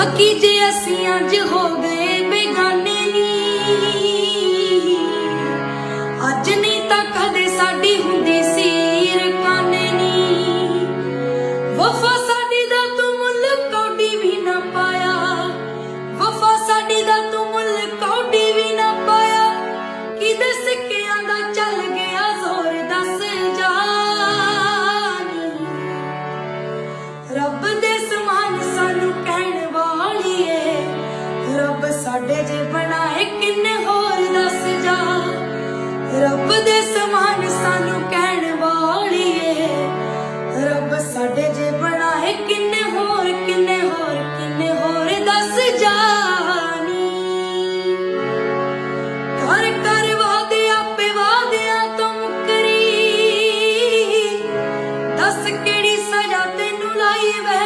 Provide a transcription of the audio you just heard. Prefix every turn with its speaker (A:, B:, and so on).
A: ਬਾਕੀ ਜੇ ਅਸੀਂ ਅੱਜ ਹੋ ਗਏ ਬੇਗਾਨੇ ਨੀ। ਅੱਜ ਨਹੀਂ ਤਾਂ ਕਦੇ ਸਾਡੀ ਹੁੰਦੀ ਸੀ ਰਕਾਨੇ ਨੀ। ਵਫਾ ਸਾਡੀ ਦਾ ਤੂੰ ਮੁੱਲ ਕੌਡੀ ਵੀ ਨਾ ਪਾਇਆ। ਵਫਾ ਸਾਡੀ ਦਾ ਤੂੰ ਮੁੱਲ ਕੌਡੀ ਵੀ ਨਾ ਪਾਇਆ। ਕਿਦੇ ਸਿੱਕਿਆਂ ਦਾ ਚੱਲ ਗਿਆ ਜ਼ੋਰ ਦੱਸ ਜਾਨੀ। ਰੱਬ ਦੇ ਸਾਡੇ ਜੇ ਬਣਾਏ ਕਿੰਨੇ ਹੋਰ ਦੱਸ ਜਾ। ਰੱਬ ਦੇ ਸਮਾਨ ਸਾਨੂੰ ਕਹਿਣ ਵਾਲੀ ਏ। ਰੱਬ ਸਾਡੇ ਜੇ ਬਣਾਏ ਕਿੰਨੇ ਹੋਰ ਕਿੰਨੇ ਹੋਰ ਕਿੰਨੇ ਹੋਰ ਦੱਸ ਜਾ ਕਿਹੜੀ ਸਜ਼ਾ ਤੈਨੂੰ ਲਾਈ ਵੇ?